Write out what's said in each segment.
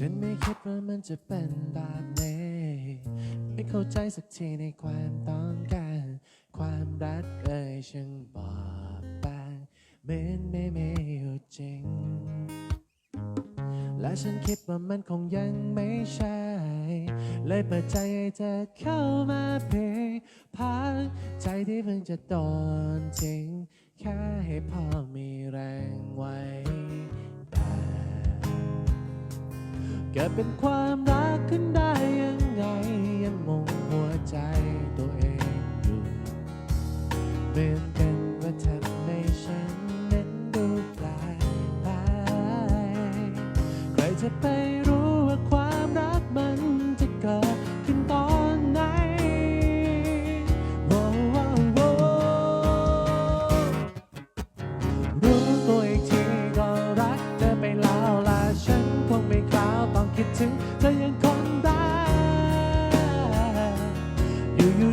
ฉันไม่คิดว่ามันจะเป็นแบบนี้ ไม่เข้าใจสักทีในความต้องการ ความรักเอ่ยช่างบอบบางเหมือนไม่มีอยู่จริง และฉันคิดว่ามันคงยังไม่ใช่ เลยเปิดใจให้เธอเข้ามาเพยพักใจที่เพิ่งจะโดนทิ้งแค่ให้พอมีแรงไว้ เกิดเป็นความรักขึ้นได้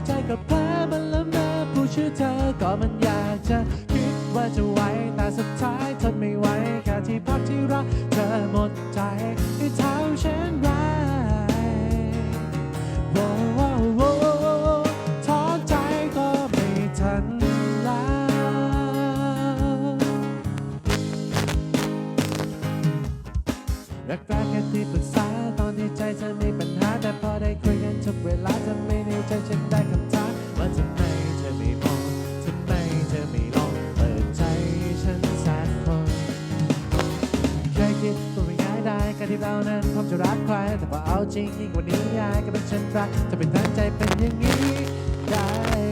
ใจก็แพ้มันแล้วนะผู้ชื่อเธอก็มันอยากจะคิดว่าจะไหวแต่สุดท้ายทนไม่ไหวแค่ที่พักที่รักเธอหมดใจให้เท้าฉันไรโว้วโว้ท้อใจก็ไม่ทันแล้วแรกแค่ที่ปรึกษาตอนที่ใจจะมีปัญหาแต่พอได้คุย ผิดว่าไม่ง่ายได้การที่เรานั้นพร้อมจะรักใคร แต่พอเอาจริงยิ่งกว่านี้ยายก็เป็นฉันรักจะเป็นทั้งใจเป็นอย่างนี้ได้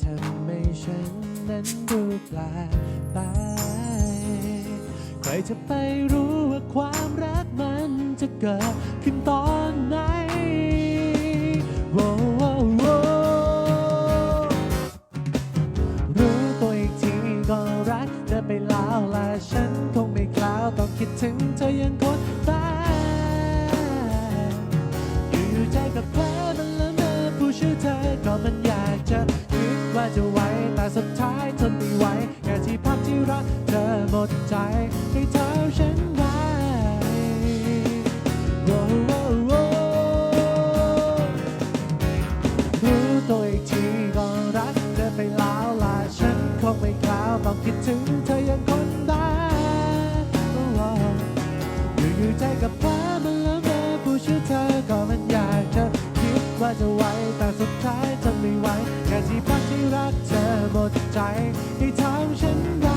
ทำให้ฉันนั้นดูแปลกไป ใครจะไปรู้ว่าความรักมันจะเกิดขึ้นตอนไหนโว้โว้โว้รู้ตัวอีกทีก็รักเธอไปแล้วและฉันคงไม่กล้าต้องคิดถึงเธอยังคนแต่อยู่ๆใจกับแพ้มั กับแพ้มันแล้วเมอผู้ชื่อเธอก็มันอยากจะคิดว่าจะไหวแต่สุดท้ายจะไม่ไหวแค่ที่พักที่รักเธอหมดใจให้ทำฉันได้